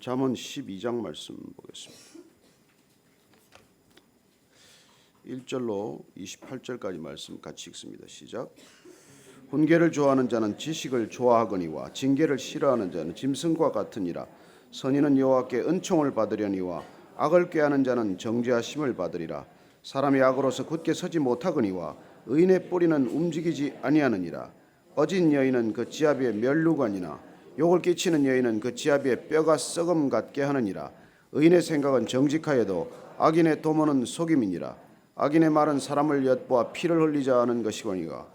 잠언 12장 말씀 보겠습니다. 1절로 28절까지 말씀 같이 읽습니다. 시작. 훈계를 좋아하는 자는 지식을 좋아하거니와 징계를 싫어하는 자는 짐승과 같으니라. 선인은 여호와께 은총을 받으려니와 악을 꾀하는 자는 정죄하심을 받으리라. 사람이 악으로서 굳게 서지 못하거니와 의인의 뿌리는 움직이지 아니하느니라. 어진 여인은 그 지아비의 멸루관이나 욕을 끼치는 여인은 그 지아비의 뼈가 썩음 같게 하느니라. 의인의 생각은 정직하여도 악인의 도모는 속임이니라. 악인의 말은 사람을 엿보아 피를 흘리자 하는 것이거니와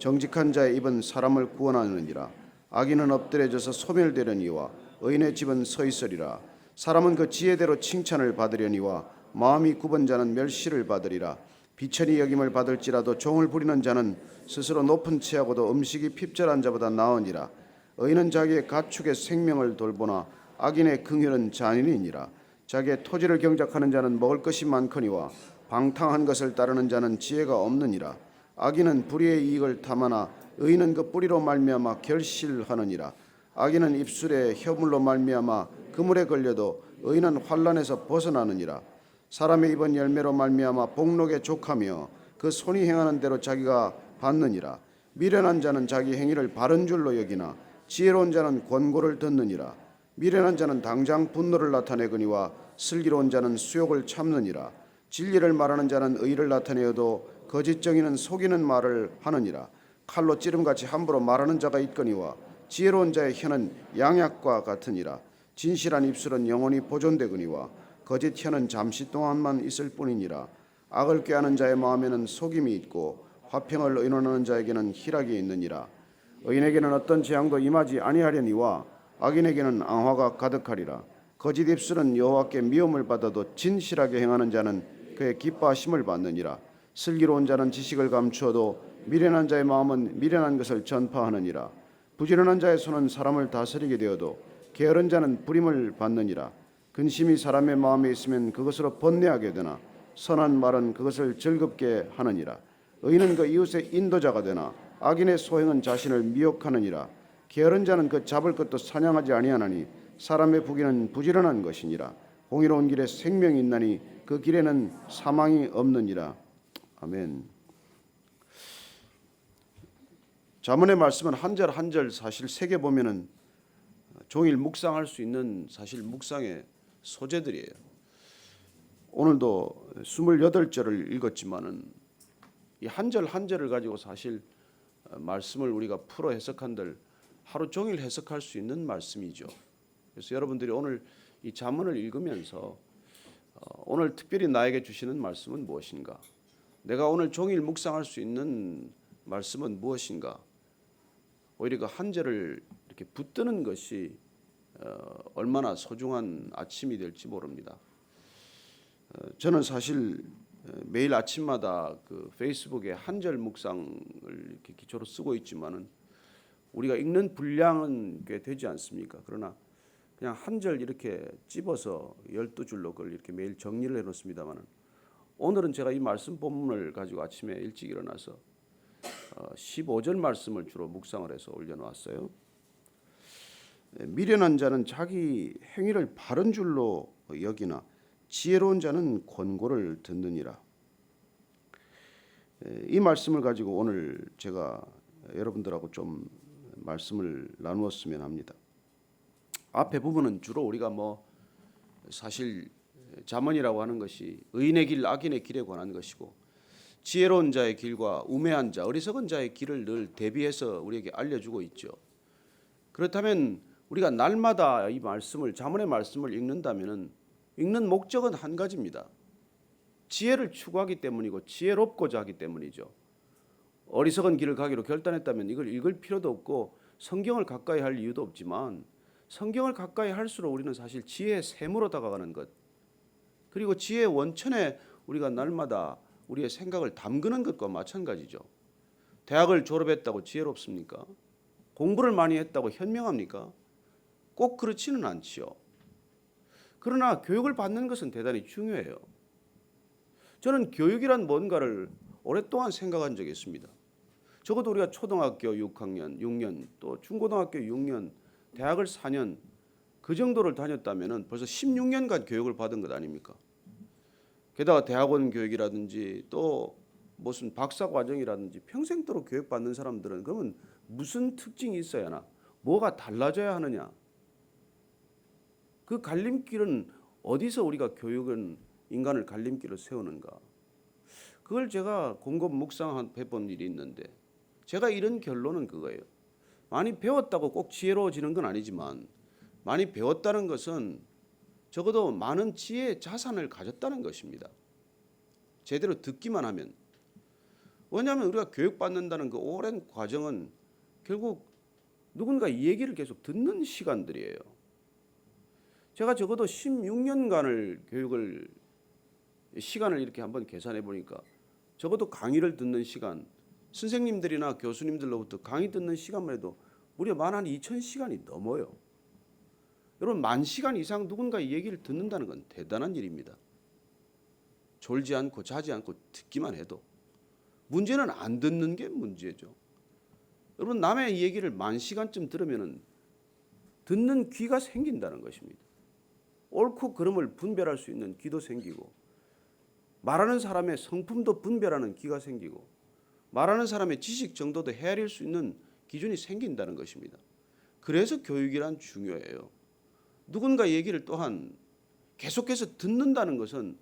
정직한 자의 입은 사람을 구원하느니라. 악인은 엎드려져서 소멸되려니와 의인의 집은 서 있으리라. 사람은 그 지혜대로 칭찬을 받으려니와 마음이 굽은 자는 멸시를 받으리라. 비천이 여김을 받을지라도 종을 부리는 자는 스스로 높은 채하고도 음식이 핍절한 자보다 나으니라. 의인은 자기의 가축의 생명을 돌보나 악인의 긍휼은 잔인이니라. 자기의 토지를 경작하는 자는 먹을 것이 많거니와 방탕한 것을 따르는 자는 지혜가 없느니라. 악인은 불의의 이익을 탐하나 의인은 그 뿌리로 말미암아 결실하느니라. 악인은 입술에 혀물로 말미암아 그물에 걸려도 의인은 환란에서 벗어나느니라. 사람의 입은 열매로 말미암아 복록에 족하며 그 손이 행하는 대로 자기가 받느니라. 미련한 자는 자기 행위를 바른 줄로 여기나 지혜로운 자는 권고를 듣느니라. 미련한 자는 당장 분노를 나타내거니와 슬기로운 자는 수욕을 참느니라. 진리를 말하는 자는 의를 나타내어도 거짓정이는 속이는 말을 하느니라. 칼로 찌름같이 함부로 말하는 자가 있거니와 지혜로운 자의 혀는 양약과 같으니라. 진실한 입술은 영원히 보존되거니와 거짓 혀는 잠시 동안만 있을 뿐이니라. 악을 꾀하는 자의 마음에는 속임이 있고 화평을 의논하는 자에게는 희락이 있느니라. 의인에게는 어떤 재앙도 임하지 아니하려니와 악인에게는 앙화가 가득하리라. 거짓 입술은 여호와께 미움을 받아도 진실하게 행하는 자는 그의 기뻐하심을 받느니라. 슬기로운 자는 지식을 감추어도 미련한 자의 마음은 미련한 것을 전파하느니라. 부지런한 자의 손은 사람을 다스리게 되어도 게으른 자는 부림을 받느니라. 근심이 사람의 마음에 있으면 그것으로 번뇌하게 되나 선한 말은 그것을 즐겁게 하느니라. 의인은 그 이웃의 인도자가 되나 악인의 소행은 자신을 미혹하느니라. 게으른 자는 그 잡을 것도 사냥하지 아니하나니 사람의 부기는 부지런한 것이니라. 공의로운 길에 생명이 있나니 그 길에는 사망이 없느니라. 아멘. 자문의 말씀은 한 절 한 절 사실 세개 보면은 종일 묵상할 수 있는 사실 묵상의 소재들이에요. 오늘도 28절을 읽었지만은 이 한 절 한 절을 가지고 사실 어, 말씀을 우리가 풀어 해석한들 하루 종일 해석할 수 있는 말씀이죠. 그래서 여러분들이 오늘 이 자문을 읽으면서 어, 오늘 특별히 나에게 주시는 말씀은 무엇인가? 내가 오늘 종일 묵상할 수 있는 말씀은 무엇인가? 오히려 그 한 절을 이렇게 붙드는 것이 어, 얼마나 소중한 아침이 될지 모릅니다. 어, 저는 사실 어, 매일 아침마다 그 페이스북에 한절 묵상을 이렇게 기초로 쓰고 있지만은 우리가 읽는 분량은 꽤 되지 않습니까? 그러나 그냥 한 절 이렇게 찝어서 열두 줄로 그걸 이렇게 매일 정리를 해놓습니다만은 오늘은 제가 이 말씀 본문을 가지고 아침에 일찍 일어나서 15절 말씀을 주로 묵상을 해서 올려놓았어요. 예, 미련한 자는 자기 행위를 바른 줄로 여기나 지혜로운 자는 권고를 듣느니라. 예, 이 말씀을 가지고 오늘 제가 여러분들하고 좀 말씀을 나누었으면 합니다. 앞에 부분은 주로 우리가 뭐 사실 자문이라고 하는 것이 의인의 길, 악인의 길에 관한 것이고 지혜로운 자의 길과 우매한 자, 어리석은 자의 길을 늘 대비해서 우리에게 알려주고 있죠. 그렇다면 우리가 날마다 이 말씀을 자문의 말씀을 읽는다면은 읽는 목적은 한 가지입니다. 지혜를 추구하기 때문이고 지혜롭고자 하기 때문이죠. 어리석은 길을 가기로 결단했다면 이걸 읽을 필요도 없고 성경을 가까이 할 이유도 없지만 성경을 가까이 할수록 우리는 사실 지혜의 샘으로 다가가는 것 그리고 지혜의 원천에 우리가 날마다 우리의 생각을 담그는 것과 마찬가지죠. 대학을 졸업했다고 지혜롭습니까? 공부를 많이 했다고 현명합니까? 꼭 그렇지는 않지요. 그러나 교육을 받는 것은 대단히 중요해요. 저는 교육이란 뭔가를 오랫동안 생각한 적이 있습니다. 적어도 우리가 초등학교 6학년, 6년, 또 중고등학교 6년, 대학을 4년 그 정도를 다녔다면은 벌써 16년간 교육을 받은 것 아닙니까? 게다가 대학원 교육이라든지 또 무슨 박사 과정이라든지 평생도록 교육받는 사람들은 그러면 무슨 특징이 있어야 하나? 뭐가 달라져야 하느냐? 그 갈림길은 어디서 우리가 교육은 인간을 갈림길을 세우는가? 그걸 제가 곰곰 묵상한 해본 일이 있는데 제가 이런 결론은 그거예요. 많이 배웠다고 꼭 지혜로워지는 건 아니지만 많이 배웠다는 것은 적어도 많은 지혜 자산을 가졌다는 것입니다. 제대로 듣기만 하면 왜냐하면 우리가 교육받는다는 그 오랜 과정은 결국 누군가 이 얘기를 계속 듣는 시간들이에요. 제가 적어도 16년간을 교육을 시간을 이렇게 한번 계산해 보니까 적어도 강의를 듣는 시간 선생님들이나 교수님들로부터 강의 듣는 시간만 해도 무려 만한 2천 시간이 넘어요. 여러분 만 시간 이상 누군가 이 얘기를 듣는다는 건 대단한 일입니다. 졸지 않고 자지 않고 듣기만 해도 문제는 안 듣는 게 문제죠. 여러분 남의 얘기를 만 시간쯤 들으면은 듣는 귀가 생긴다는 것입니다. 옳고 그름을 분별할 수 있는 귀도 생기고 말하는 사람의 성품도 분별하는 귀가 생기고 말하는 사람의 지식 정도도 헤아릴 수 있는 기준이 생긴다는 것입니다. 그래서 교육이란 중요해요. 누군가 얘기를 또한 계속해서 듣는다는 것은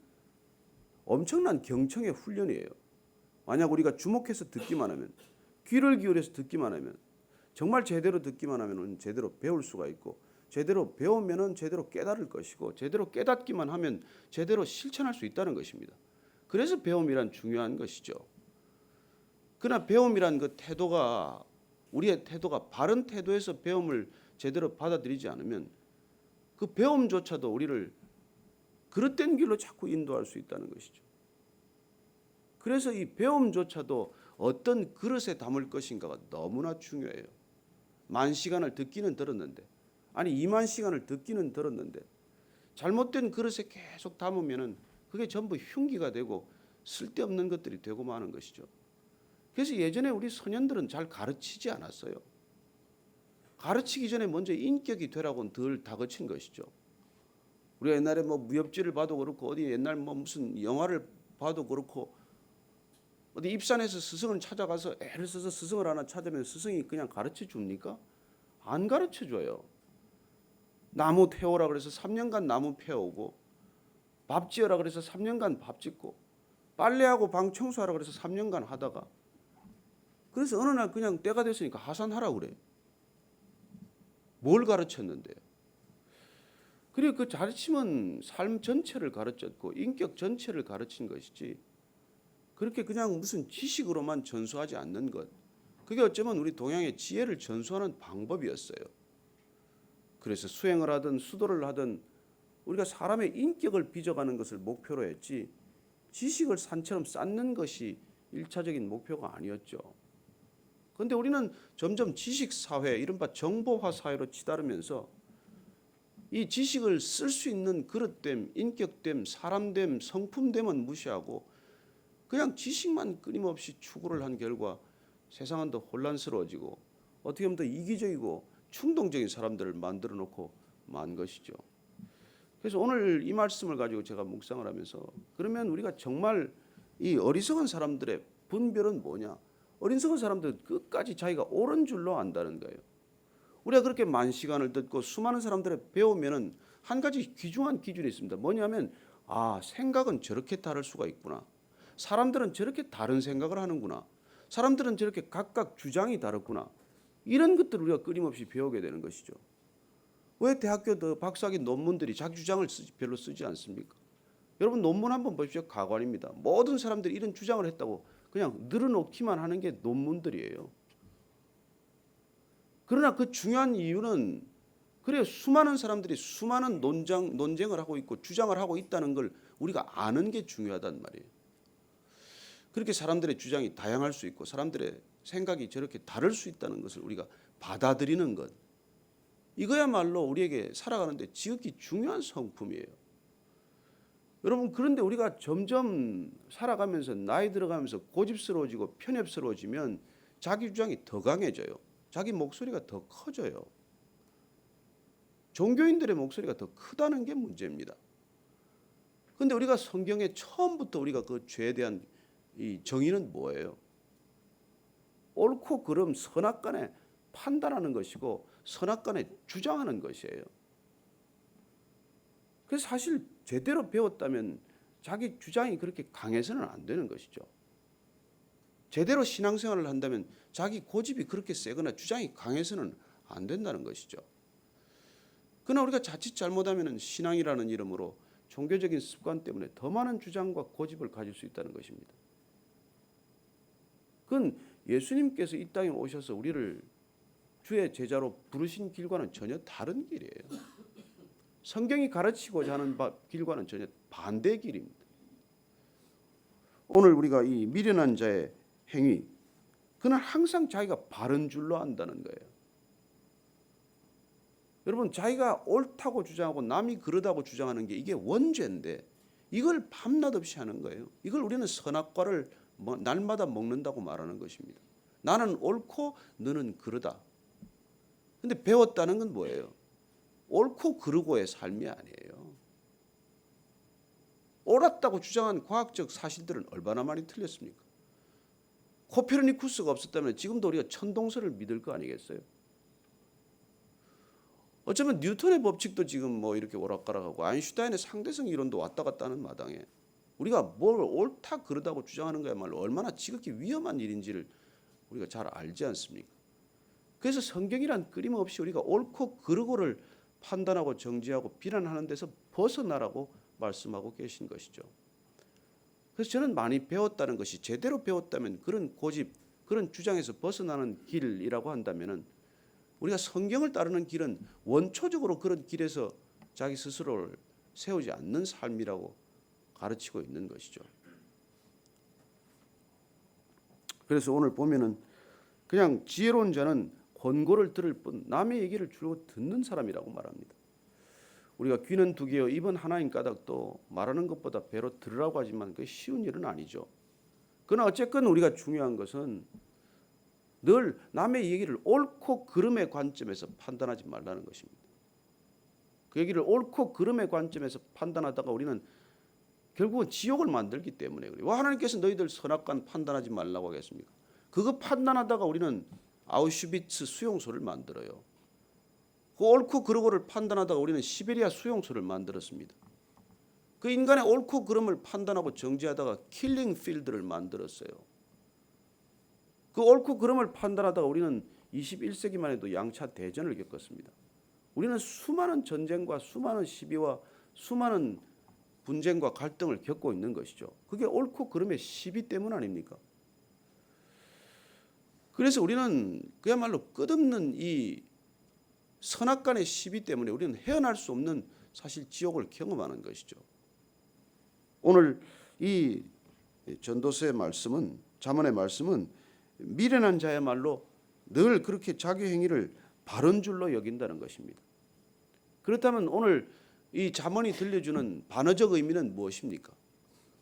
엄청난 경청의 훈련이에요. 만약 우리가 주목해서 듣기만 하면 귀를 기울여서 듣기만 하면 정말 제대로 듣기만 하면은 제대로 배울 수가 있고 제대로 배우면은 제대로 깨달을 것이고 제대로 깨닫기만 하면 제대로 실천할 수 있다는 것입니다. 그래서 배움이란 중요한 것이죠. 그러나 배움이란 그 태도가 우리의 태도가 바른 태도에서 배움을 제대로 받아들이지 않으면 그 배움조차도 우리를 그릇된 길로 자꾸 인도할 수 있다는 것이죠. 그래서 이 배움조차도 어떤 그릇에 담을 것인가가 너무나 중요해요. 만 시간을 듣기는 들었는데 아니 2만 시간을 듣기는 들었는데 잘못된 그릇에 계속 담으면은 그게 전부 흉기가 되고 쓸데없는 것들이 되고 마는 것이죠. 그래서 예전에 우리 소년들은 잘 가르치지 않았어요. 가르치기 전에 먼저 인격이 되라고는 덜 다그친 것이죠. 우리가 옛날에 뭐 무협지를 봐도 그렇고 어디 옛날 뭐 무슨 영화를 봐도 그렇고 어디 입산해서 스승을 찾아가서 애를 써서 스승을 하나 찾으면 스승이 그냥 가르쳐 줍니까? 안 가르쳐 줘요. 나무 태우라 그래서 3년간 나무 패오고 밥 지어라 그래서 3년간 밥 짓고 빨래하고 방 청소하라 그래서 3년간 하다가 그래서 어느 날 그냥 때가 됐으니까 하산하라 그래. 뭘 가르쳤는데? 그리고 그 가르침은 삶 전체를 가르쳤고 인격 전체를 가르친 것이지 그렇게 그냥 무슨 지식으로만 전수하지 않는 것. 그게 어쩌면 우리 동양의 지혜를 전수하는 방법이었어요. 그래서 수행을 하든 수도를 하든 우리가 사람의 인격을 빚어가는 것을 목표로 했지 지식을 산처럼 쌓는 것이 일차적인 목표가 아니었죠. 그런데 우리는 점점 지식 사회, 이른바 정보화 사회로 치달으면서 이 지식을 쓸 수 있는 그릇됨, 인격됨, 사람됨, 성품됨은 무시하고 그냥 지식만 끊임없이 추구를 한 결과 세상은 더 혼란스러워지고 어떻게 보면 더 이기적이고 충동적인 사람들을 만들어 놓고 만 것이죠. 그래서 오늘 이 말씀을 가지고 제가 묵상을 하면서 그러면 우리가 정말 이 어리석은 사람들의 분별은 뭐냐? 어리석은 사람들 끝까지 자기가 옳은 줄로 안다는 거예요. 우리가 그렇게 만 시간을 듣고 수많은 사람들을 배우면은 한 가지 귀중한 기준이 있습니다. 뭐냐면 아 생각은 저렇게 다를 수가 있구나. 사람들은 저렇게 다른 생각을 하는구나. 사람들은 저렇게 각각 주장이 다르구나. 이런 것들을 우리가 끊임없이 배우게 되는 것이죠. 왜 대학교 더 박사학위 논문들이 자기 주장을 쓰지, 별로 쓰지 않습니까? 여러분 논문 한번 보십시오. 가관입니다. 모든 사람들이 이런 주장을 했다고 그냥 늘어놓기만 하는 게 논문들이에요. 그러나 그 중요한 이유는 그래 수많은 사람들이 수많은 논장 논쟁을 하고 있고 주장을 하고 있다는 걸 우리가 아는 게 중요하단 말이에요. 그렇게 사람들의 주장이 다양할 수 있고 사람들의 생각이 저렇게 다를 수 있다는 것을 우리가 받아들이는 것. 이거야말로 우리에게 살아가는데 지극히 중요한 성품이에요. 여러분 그런데 우리가 점점 살아가면서 나이 들어가면서 고집스러워지고 편협스러워지면 자기 주장이 더 강해져요. 자기 목소리가 더 커져요. 종교인들의 목소리가 더 크다는 게 문제입니다. 근데 우리가 성경에 처음부터 우리가 그 죄에 대한 이 정의는 뭐예요? 옳고 그름 선악 간에 판단하는 것이고 선악 간에 주장하는 것이에요. 그래서 사실 제대로 배웠다면 자기 주장이 그렇게 강해서는 안 되는 것이죠. 제대로 신앙생활을 한다면 자기 고집이 그렇게 세거나 주장이 강해서는 안 된다는 것이죠. 그러나 우리가 자칫 잘못하면 신앙이라는 이름으로 종교적인 습관 때문에 더 많은 주장과 고집을 가질 수 있다는 것입니다. 그건 예수님께서 이 땅에 오셔서 우리를 주의 제자로 부르신 길과는 전혀 다른 길이에요. 성경이 가르치고자 하는 바- 길과는 전혀 반대 길입니다. 오늘 우리가 이 미련한 자의 행위, 그는 항상 자기가 바른 줄로 안다는 거예요. 여러분 자기가 옳다고 주장하고 남이 그러다고 주장하는 게 이게 원죄인데 이걸 밤낮 없이 하는 거예요. 이걸 우리는 선악과를 뭐 날마다 먹는다고 말하는 것입니다. 나는 옳고 너는 그러다. 근데 배웠다는 건 뭐예요? 옳고 그르고의 삶이 아니에요. 옳았다고 주장한 과학적 사실들은 얼마나 많이 틀렸습니까? 코페르니쿠스가 없었다면 지금도 우리가 천동설을 믿을 거 아니겠어요? 어쩌면 뉴턴의 법칙도 지금 뭐 이렇게 오락가락하고 아인슈타인의 상대성 이론도 왔다 갔다 하는 마당에 우리가 뭘 옳다 그러다고 주장하는 거야말로 얼마나 지극히 위험한 일인지를 우리가 잘 알지 않습니까? 그래서 성경이란 끊임없이 우리가 옳고 그르고를 판단하고 정지하고 비난하는 데서 벗어나라고 말씀하고 계신 것이죠. 그래서 저는 많이 배웠다는 것이 제대로 배웠다면 그런 고집, 그런 주장에서 벗어나는 길이라고 한다면은 우리가 성경을 따르는 길은 원초적으로 그런 길에서 자기 스스로를 세우지 않는 삶이라고 가르치고 있는 것이죠. 그래서 오늘 보면은 그냥 지혜로운 자는 권고를 들을 뿐 남의 얘기를 주로 듣는 사람이라고 말합니다. 우리가 귀는 두 개요 입은 하나인 까닭도 말하는 것보다 배로 들으라고 하지만 그 쉬운 일은 아니죠. 그러나 어쨌건 우리가 중요한 것은 늘 남의 얘기를 옳고 그름의 관점에서 판단하지 말라는 것입니다. 그 얘기를 옳고 그름의 관점에서 판단하다가 우리는 결국은 지옥을 만들기 때문에 그래요. 왜 하나님께서 너희들 선악관 판단하지 말라고 하겠습니까? 그거 판단하다가 우리는 아우슈비츠 수용소를 만들어요. 그 옳고 그르고를 판단하다가 우리는 시베리아 수용소를 만들었습니다. 그 인간의 옳고 그름을 판단하고 정지하다가 킬링 필드를 만들었어요. 그 옳고 그름을 판단하다가 우리는 21세기만 해도 양차 대전을 겪었습니다. 우리는 수많은 전쟁과 수많은 시비와 수많은 분쟁과 갈등을 겪고 있는 것이죠. 그게 옳고 그름의 시비 때문 아닙니까? 그래서 우리는 그야말로 끝없는 이 선악 간의 시비 때문에 우리는 헤어날 수 없는 사실 지옥을 경험하는 것이죠. 오늘 이 전도서의 말씀은 자문의 말씀은 미련한 자야말로 늘 그렇게 자기 행위를 바른 줄로 여긴다는 것입니다. 그렇다면 오늘 이 자문이 들려주는 반어적 의미는 무엇입니까?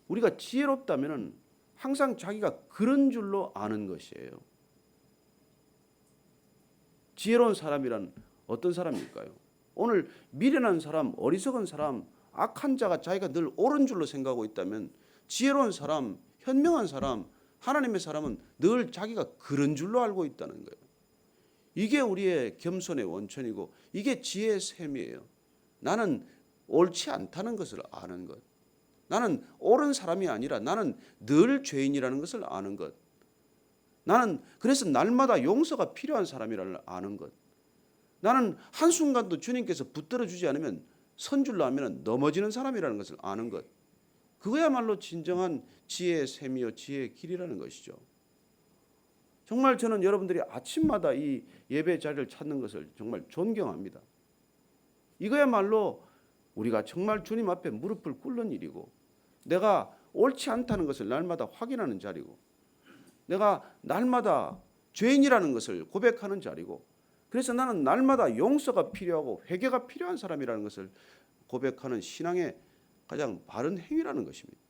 우리가 지혜롭다면 항상 자기가 그런 줄로 아는 것이에요. 지혜로운 사람이란 어떤 사람일까요? 오늘 미련한 사람, 어리석은 사람, 악한 자가 자기가 늘 옳은 줄로 생각하고 있다면 지혜로운 사람, 현명한 사람, 하나님의 사람은 늘 자기가 그런 줄로 알고 있다는 거예요. 이게 우리의 겸손의 원천이고 이게 지혜의 셈이에요. 나는 옳지 않다는 것을 아는 것. 나는 옳은 사람이 아니라 나는 늘 죄인이라는 것을 아는 것. 나는 그래서 날마다 용서가 필요한 사람이라는 아는 것. 나는 한순간도 주님께서 붙들어 주지 않으면 선줄로 하면 넘어지는 사람이라는 것을 아는 것. 그거야말로 진정한 지혜의 셈이요 지혜의 길이라는 것이죠. 정말 저는 여러분들이 아침마다 이 예배 자리를 찾는 것을 정말 존경합니다. 이거야말로 우리가 정말 주님 앞에 무릎을 꿇는 일이고 내가 옳지 않다는 것을 날마다 확인하는 자리고 내가 날마다 죄인이라는 것을 고백하는 자리고 그래서 나는 날마다 용서가 필요하고 회개가 필요한 사람이라는 것을 고백하는 신앙의 가장 바른 행위라는 것입니다.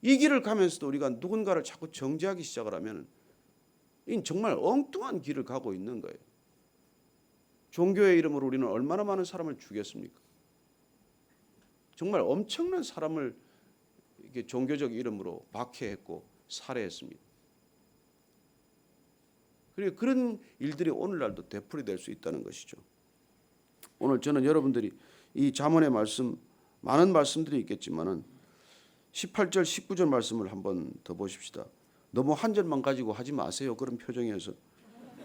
이 길을 가면서도 우리가 누군가를 자꾸 정죄하기 시작을 하면 이 정말 엉뚱한 길을 가고 있는 거예요. 종교의 이름으로 우리는 얼마나 많은 사람을 죽였습니까? 정말 엄청난 사람을 이게 종교적 이름으로 박해했고 살해했습니다. 그리고 그런 일들이 오늘날도 되풀이될 수 있다는 것이죠. 오늘 저는 여러분들이 이 잠언의 말씀 많은 말씀들이 있겠지만은 18절 19절 말씀을 한번 더 보십시다. 너무 한 절만 가지고 하지 마세요. 그런 표정이어서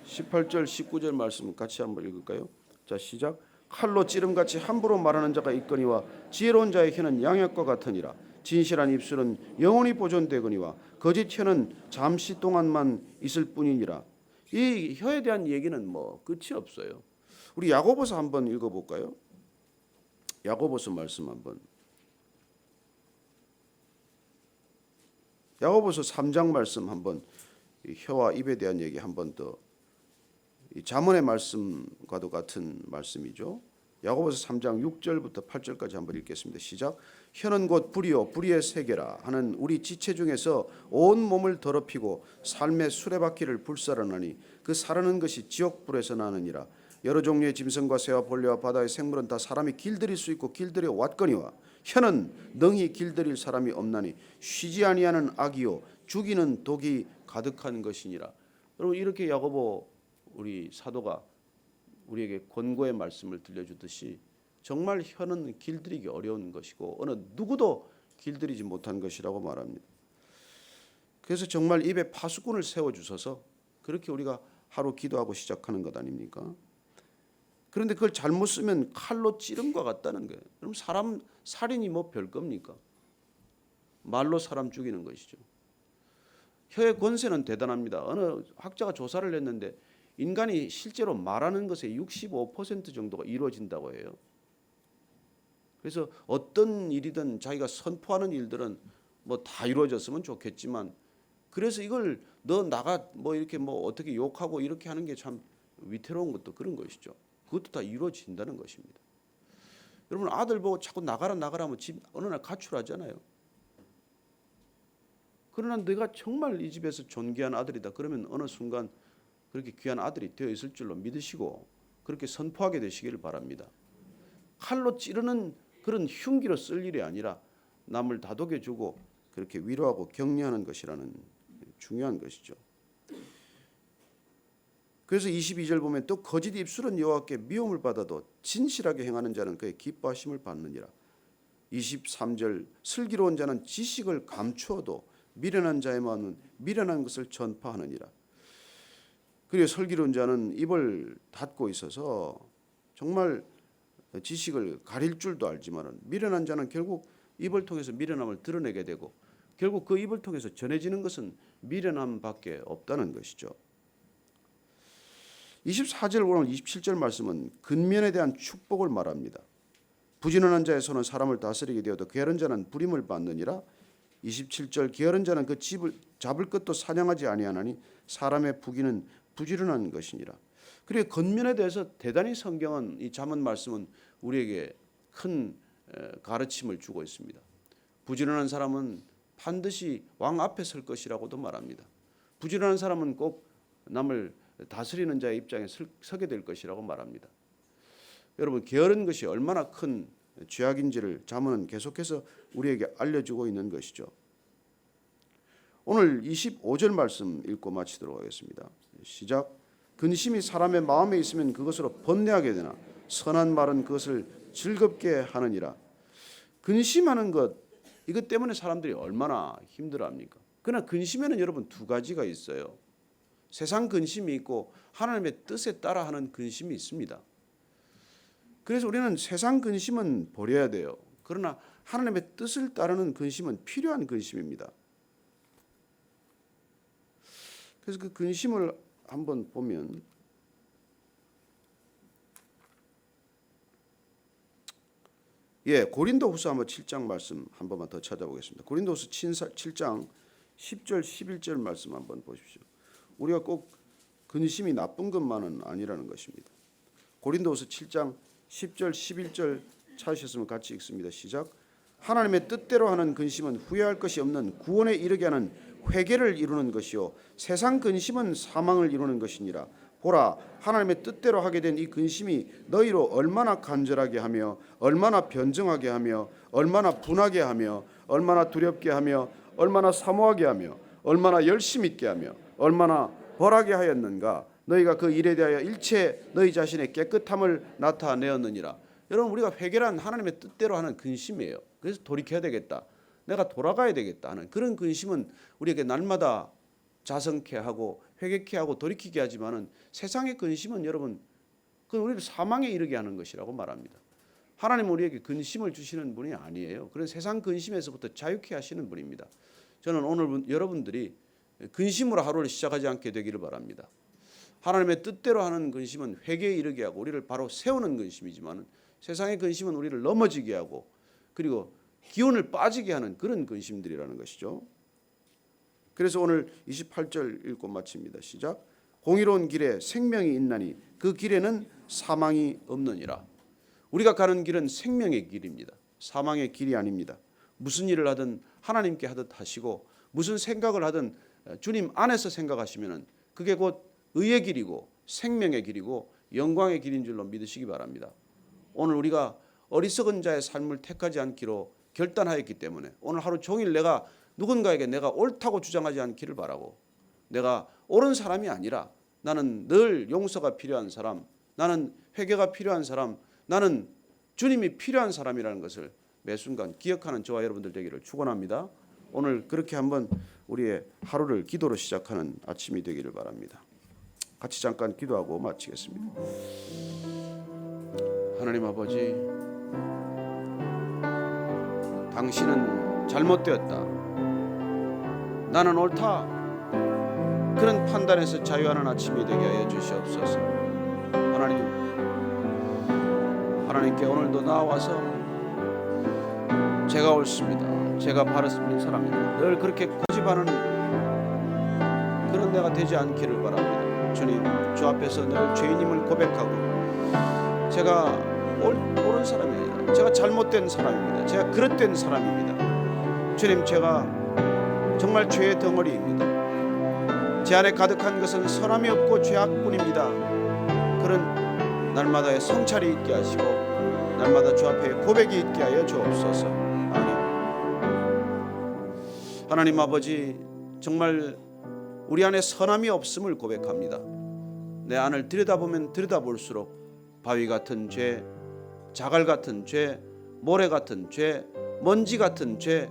18절 19절 말씀 같이 한번 읽을까요? 자 시작. 칼로 찌름같이 함부로 말하는 자가 있거니와 지혜로운 자의 혀는 양약과 같으니라. 진실한 입술은 영원히 보존되거니와 거짓 혀는 잠시 동안만 있을 뿐이니라. 이 혀에 대한 얘기는 뭐 끝이 없어요. 우리 야고보서 한번 읽어볼까요? 야고보서 말씀 한번. 야고보서 3장 말씀 한번 이 혀와 입에 대한 얘기 한번 더. 이 잠언의 말씀과도 같은 말씀이죠. 야고보서 3장 6절부터 8절까지 한번 읽겠습니다. 시작. 혀는 곧 불이요 불의의 세계라 하는 우리 지체 중에서 온 몸을 더럽히고 삶의 수레바퀴를 불살하나니 그 사르는 것이 지옥 불에서 나느니라. 여러 종류의 짐승과 새와 벌레와 바다의 생물은 다 사람이 길들일 수 있고 길들여 왔거니와 혀는 능히 길들일 사람이 없나니 쉬지 아니하는 악이요 죽이는 독이 가득한 것이니라. 여러분 이렇게 야고보 우리 사도가 우리에게 권고의 말씀을 들려주듯이 정말 혀는 길들이기 어려운 것이고 어느 누구도 길들이지 못한 것이라고 말합니다. 그래서 정말 입에 파수꾼을 세워 주셔서 그렇게 우리가 하루 기도하고 시작하는 것 아닙니까? 그런데 그걸 잘못 쓰면 칼로 찌름과 같다는 거예요. 그럼 사람 살인이 뭐 별 겁니까? 말로 사람 죽이는 것이죠. 혀의 권세는 대단합니다. 어느 학자가 조사를 했는데 인간이 실제로 말하는 것의 65% 정도가 이루어진다고 해요. 그래서 어떤 일이든 자기가 선포하는 일들은 뭐 다 이루어졌으면 좋겠지만 그래서 이걸 너 나가 뭐 이렇게 뭐 어떻게 욕하고 이렇게 하는 게 참 위태로운 것도 그런 것이죠. 그것도 다 이루어진다는 것입니다. 여러분 아들 보고 자꾸 나가라 나가라 하면 집 어느 날 가출하잖아요. 그러나 내가 정말 이 집에서 존귀한 아들이다. 그러면 어느 순간 그렇게 귀한 아들이 되어 있을 줄로 믿으시고 그렇게 선포하게 되시기를 바랍니다. 칼로 찌르는 그런 흉기로 쓸 일이 아니라 남을 다독여 주고 그렇게 위로하고 격려하는 것이라는 중요한 것이죠. 그래서 22절 보면 또 거짓 입술은 여호와께 미움을 받아도 진실하게 행하는 자는 그의 기뻐하심을 받느니라. 23절 슬기로운 자는 지식을 감추어도 미련한 자의 마음은 미련한 것을 전파하느니라. 그리고 슬기로운 자는 입을 닫고 있어서 정말 지식을 가릴 줄도 알지만은 미련한 자는 결국 입을 통해서 미련함을 드러내게 되고 결국 그 입을 통해서 전해지는 것은 미련함밖에 없다는 것이죠. 24절 오늘 27절 말씀은 근면에 대한 축복을 말합니다. 자의 손은 사람을 다스리게 되어도 게으른 자는 부림을 받느니라. 27절 게으른 자는 그 집을 잡을 것도 사냥하지 아니하나니 사람의 부기는 부지런한 것이니라. 그리고 겉면에 대해서 대단히 성경은 이 잠언 말씀은 우리에게 큰 가르침을 주고 있습니다. 부지런한 사람은 반드시 왕 앞에 설 것이라고도 말합니다. 부지런한 사람은 꼭 남을 다스리는 자의 입장에 서게 될 것이라고 말합니다. 여러분 게으른 것이 얼마나 큰 죄악인지를 잠언은 계속해서 우리에게 알려주고 있는 것이죠. 오늘 25절 말씀 읽고 마치도록 하겠습니다. 시작. 근심이 사람의 마음에 있으면 그것으로 번뇌하게 되나 선한 말은 그것을 즐겁게 하느니라. 근심하는 것 이것 때문에 사람들이 얼마나 힘들어합니까? 그러나 근심에는 여러분 두 가지가 있어요. 세상 근심이 있고 하나님의 뜻에 따라 하는 근심이 있습니다. 그래서 우리는 세상 근심은 버려야 돼요. 그러나 하나님의 뜻을 따르는 근심은 필요한 근심입니다. 그래서 그 근심을 한번 보면 예, 고린도후서 한번 7장 말씀 한 번만 더 찾아보겠습니다. 고린도후서 7장 10절 11절 말씀 한번 보십시오. 우리가 꼭 근심이 나쁜 것만은 아니라는 것입니다. 고린도후서 7장 10절 11절 찾으셨으면 같이 읽습니다. 시작. 하나님의 뜻대로 하는 근심은 후회할 것이 없는 구원에 이르게 하는 회개를 이루는 것이요 세상 근심은 사망을 이루는 것이니라 보라 하나님의 뜻대로 하게 된 이 근심이 너희로 얼마나 간절하게 하며 얼마나 변정하게 하며 얼마나 분하게 하며 얼마나 두렵게 하며 얼마나 사모하게 하며 얼마나 열심 있게 하며 얼마나 벌하게 하였는가 너희가 그 일에 대하여 일체 너희 자신의 깨끗함을 나타내었느니라 여러분 우리가 회개란 하나님의 뜻대로 하는 근심이에요 그래서 돌이켜야 되겠다 내가 돌아가야 되겠다 하는 그런 근심은 우리에게 날마다 자성케 하고 회개케 하고 돌이키게 하지만은 세상의 근심은 여러분 그건 우리를 사망에 이르게 하는 것이라고 말합니다. 하나님은 우리에게 근심을 주시는 분이 아니에요. 그런 세상 근심에서부터 자유케 하시는 분입니다. 저는 오늘 분- 여러분들이 근심으로 하루를 시작하지 않게 되기를 바랍니다. 하나님의 뜻대로 하는 근심은 회개에 이르게 하고 우리를 바로 세우는 근심이지만 세상의 근심은 우리를 넘어지게 하고 그리고 기운을 빠지게 하는 그런 근심들이라는 것이죠. 그래서 오늘 28절 읽고 마칩니다. 시작. 공의로운 길에 생명이 있나니 그 길에는 사망이 없느니라. 우리가 가는 길은 생명의 길입니다. 사망의 길이 아닙니다. 무슨 일을 하든 하나님께 하듯 하시고 무슨 생각을 하든 주님 안에서 생각하시면은 그게 곧 의의 길이고 생명의 길이고 영광의 길인 줄로 믿으시기 바랍니다. 오늘 우리가 어리석은 자의 삶을 택하지 않기로 결단하였기 때문에 오늘 하루 종일 내가 누군가에게 내가 옳다고 주장하지 않기를 바라고 내가 옳은 사람이 아니라 나는 늘 용서가 필요한 사람, 나는 회개가 필요한 사람, 나는 주님이 필요한 사람이라는 것을 매 순간 기억하는 저와 여러분들 되기를 축원합니다. 오늘 그렇게 한번 우리의 하루를 기도로 시작하는 아침이 되기를 바랍니다. 같이 잠깐 기도하고 마치겠습니다. 하나님 아버지, 당신은 잘못되었다. 나는 옳다. 그런 판단에서 자유하는 아침이 되게 하여 주시옵소서. 하나님, 하나님께 오늘도 나와서 제가 옳습니다. 제가 바르는 사람입니다. 늘 그렇게 고집하는 그런 내가 되지 않기를 바랍니다. 주님, 주 앞에서 늘 죄인임을 고백하고 제가 옳, 옳은 사람이 아니라 제가 잘못된 사람입니다. 제가 그릇된 사람입니다. 주님, 제가 정말 죄의 덩어리입니다. 제 안에 가득한 것은 선함이 없고 죄악뿐입니다. 그런 날마다의 성찰이 있게 하시고 날마다 주 앞에 고백이 있게 하여 주옵소서. 하나님 아버지 정말 우리 안에 선함이 없음을 고백합니다. 내 안을 들여다보면 들여다볼수록 바위 같은 죄, 자갈 같은 죄, 모래 같은 죄, 먼지 같은 죄,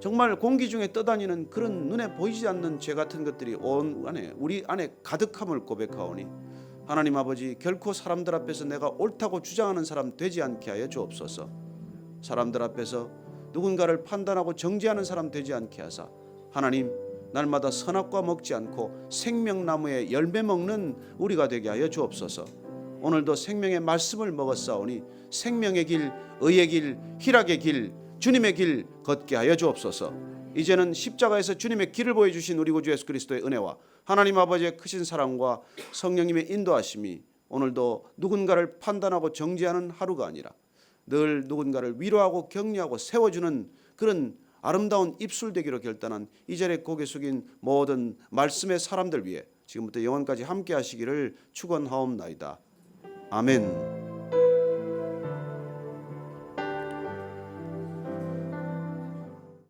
정말 공기 중에 떠다니는 그런 눈에 보이지 않는 죄 같은 것들이 온 안에 우리 안에 가득함을 고백하오니 하나님 아버지 결코 사람들 앞에서 내가 옳다고 주장하는 사람 되지 않게 하여 주옵소서. 사람들 앞에서 누군가를 판단하고 정죄하는 사람 되지 않게 하사 하나님 날마다 선악과 먹지 않고 생명나무의 열매 먹는 우리가 되게 하여 주옵소서. 오늘도 생명의 말씀을 먹었사오니 생명의 길, 의의 길, 희락의 길, 주님의 길 걷게 하여 주옵소서. 이제는 십자가에서 주님의 길을 보여 주신 우리 구주 예수 그리스도의 은혜와 하나님 아버지의 크신 사랑과 성령님의 인도하심이 오늘도 누군가를 판단하고 정죄하는 하루가 아니라 늘 누군가를 위로하고 격려하고 세워주는 그런 아름다운 입술 되기로 결단한 이 자리에 고개 숙인 모든 말씀의 사람들 위해 지금부터 영원까지 함께 하시기를 축원하옵나이다. 아멘.